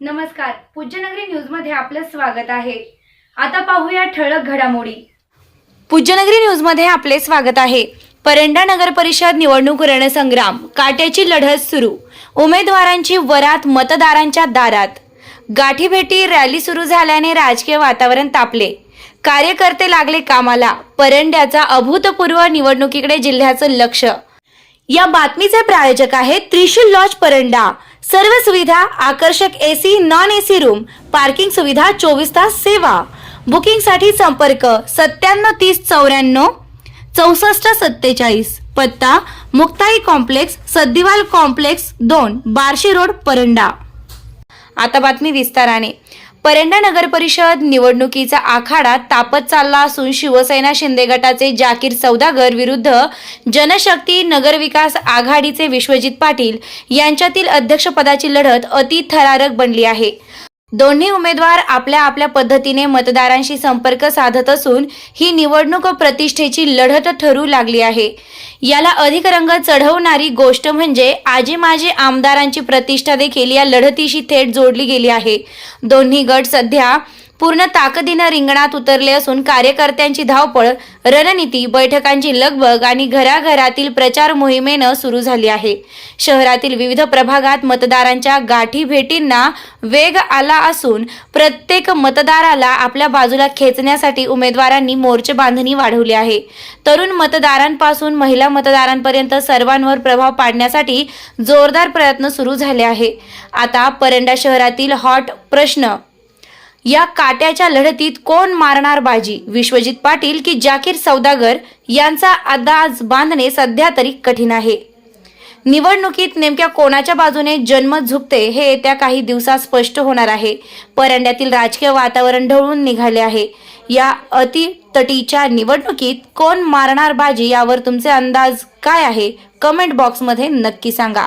नमस्कार. पूज्यनगरी न्यूजमध्ये आपलं स्वागत आहे. आता पाहूया ठळक घडामोडी. पूज्यनगरी न्यूजमध्ये आपले स्वागत आहे. परंडा नगर परिषद निवडणूक रणसंग्राम काट्याची लढत सुरू. उमेदवारांची वरात मतदारांच्या दारात. गाठीभेटी रॅली सुरू झाल्याने राजकीय वातावरण तापले. कार्यकर्ते लागले कामाला. परंड्याचा अभूतपूर्व निवडणुकीकडे जिल्ह्याचं लक्ष. या बातमीचे प्रायोजक आहेत त्रिशूल लॉज परंडा. सर्व सुविधा आकर्षक AC non AC room parking सुविधा चोवीस तास सेवा. बुकिंगसाठी संपर्क सत्त्याण्णव तीस चौऱ्याण्णव चौसष्ट सत्तेचाळीस. पत्ता मुक्ताई कॉम्प्लेक्स सद्दिवाल कॉम्प्लेक्स दोन बार्शी रोड परंडा. आता बातमी विस्ताराने. परंडा नगर परिषद निवडणुकीचा आखाडा तापत चालला असून शिवसेना शिंदे गटाचे जाकीर सौदागर विरुद्ध जनशक्ती नगरविकास आघाडीचे विश्वजित पाटील यांच्यातील अध्यक्षपदाची लढत अति थरारक बनली आहे. दोन्ही उमेदवार आपल्या आपल्या पद्धतीने मतदारांशी संपर्क साधत असून ही निवडणूक प्रतिष्ठेची लढत ठरू लागली आहे. याला अधिक रंग चढवणारी गोष्ट म्हणजे आजी माजी आमदारांची प्रतिष्ठा देखील या लढतीशी थेट जोडली गेली आहे. दोन्ही गट सध्या पूर्ण ताकदीनं रिंगणात उतरले असून कार्यकर्त्यांची धावपळ रणनीती बैठकांची लगबग आणि घराघरातील प्रचार मोहिमेनं सुरू झाली आहे. शहरातील विविध प्रभागात मतदारांच्या गाठी भेटींना वेग आला असून प्रत्येक मतदाराला आपल्या बाजूला खेचण्यासाठी उमेदवारांनी मोर्चे बांधणी वाढवली आहे. तरुण मतदारांपासून महिला मतदारांपर्यंत सर्वांवर प्रभाव पाडण्यासाठी जोरदार प्रयत्न सुरू झाले आहे. आता परंडा शहरातील हॉट प्रश्न या काट्याच्या लढतीत कोण मारणार बाजी? विश्वजित पाटील की जाकीर सौदागर? यांचा अंदाज बांधणे सध्या तरी कठीण आहे. निवडणुकीत नेमक्या कोणाच्या बाजूने जन्म झुकते हे येत्या काही दिवसात स्पष्ट होणार आहे. परंड्यातील राजकीय वातावरण ढवळून निघाले आहे. या अतितटीच्या निवडणुकीत कोण मारणार बाजी यावर तुमचे अंदाज काय आहे? कमेंट बॉक्समध्ये नक्की सांगा.